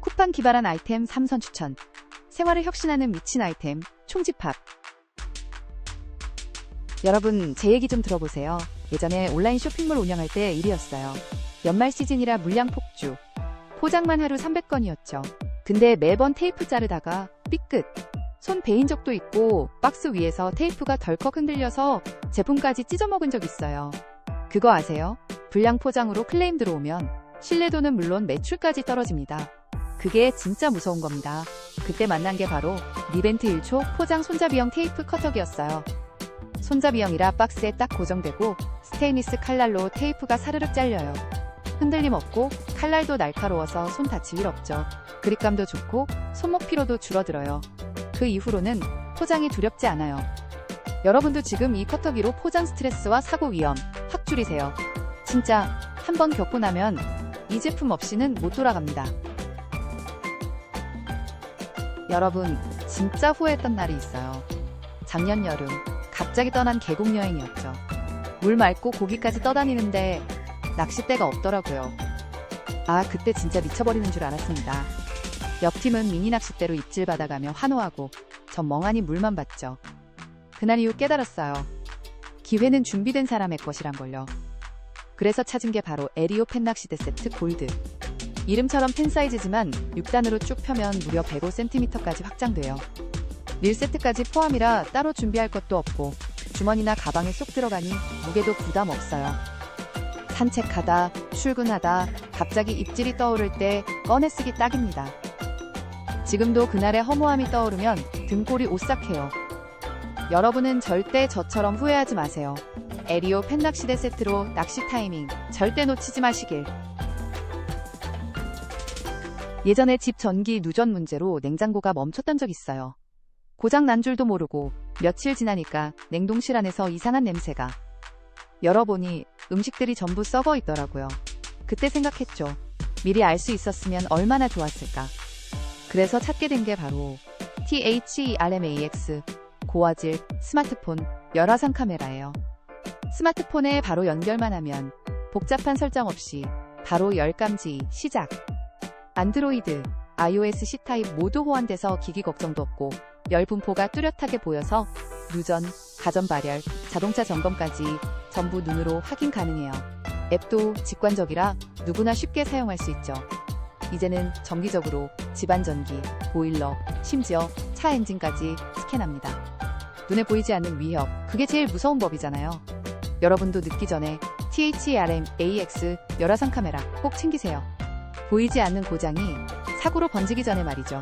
쿠팡 기발한 아이템 3선 추천. 생활을 혁신하는 미친 아이템 총집합. 여러분, 제 얘기 좀 들어보세요. 예전에 온라인 쇼핑몰 운영할 때 일이었어요. 연말 시즌이라 물량 폭주. 포장만 하루 300건이었죠. 근데 매번 테이프 자르다가 삐끗. 손 베인 적도 있고 박스 위에서 테이프가 덜컥 흔들려서 제품까지 찢어먹은 적 있어요. 그거 아세요? 불량 포장으로 클레임 들어오면 신뢰도는 물론 매출까지 떨어집니다. 그게 진짜 무서운 겁니다. 그때 만난 게 바로 리벤트 1초 포장 손잡이형 테이프 커터기였어요. 손잡이형이라 박스에 딱 고정되고 스테인리스 칼날로 테이프가 사르륵 잘려요. 흔들림 없고 칼날도 날카로워서 손 다칠 일 없죠. 그립감도 좋고 손목 피로도 줄어들어요. 그 이후로는 포장이 두렵지 않아요. 여러분도 지금 이 커터기로 포장 스트레스와 사고 위험 확 줄이세요. 진짜 한번 겪고 나면 이 제품 없이는 못 돌아갑니다. 여러분, 진짜 후회했던 날이 있어요. 작년 여름, 갑자기 떠난 계곡 여행이었죠. 물 맑고 고기까지 떠다니는데 낚싯대가 없더라고요. 아, 그때 진짜 미쳐버리는 줄 알았습니다. 옆팀은 미니 낚싯대로 입질 받아가며 환호하고 전 멍하니 물만 봤죠. 그날 이후 깨달았어요. 기회는 준비된 사람의 것이란 걸요. 그래서 찾은 게 바로 에리오 펜 낚시대 세트 골드. 이름처럼 펜 사이즈지만 6단으로 쭉 펴면 무려 105cm까지 확장돼요. 릴 세트까지 포함이라 따로 준비할 것도 없고 주머니나 가방에 쏙 들어가니 무게도 부담 없어요. 산책하다, 출근하다, 갑자기 입질이 떠오를 때 꺼내 쓰기 딱입니다. 지금도 그날의 허무함이 떠오르면 등골이 오싹해요. 여러분은 절대 저처럼 후회하지 마세요. 에리오 펜낚시대 세트로 낚시 타이밍 절대 놓치지 마시길. 예전에 집 전기 누전 문제로 냉장고가 멈췄던 적 있어요. 고장 난 줄도 모르고 며칠 지나니까 냉동실 안에서 이상한 냄새가. 열어보니 음식들이 전부 썩어 있더라고요. 그때 생각했죠. 미리 알 수 있었으면 얼마나 좋았을까. 그래서 찾게 된 게 바로 THERMAX 고화질 스마트폰 열화상 카메라예요. 스마트폰에 바로 연결만 하면 복잡한 설정 없이 바로 열감지 시작. 안드로이드, iOS C타입 모두 호환돼서 기기 걱정도 없고 열 분포가 뚜렷하게 보여서 누전, 가전 발열, 자동차 점검까지 전부 눈으로 확인 가능해요. 앱도 직관적이라 누구나 쉽게 사용할 수 있죠. 이제는 정기적으로 집안 전기, 보일러, 심지어 차 엔진까지 스캔합니다. 눈에 보이지 않는 위협, 그게 제일 무서운 법이잖아요. 여러분도 늦기 전에 THRM AX 열화상 카메라 꼭 챙기세요. 보이지 않는 고장이 사고로 번지기 전에 말이죠.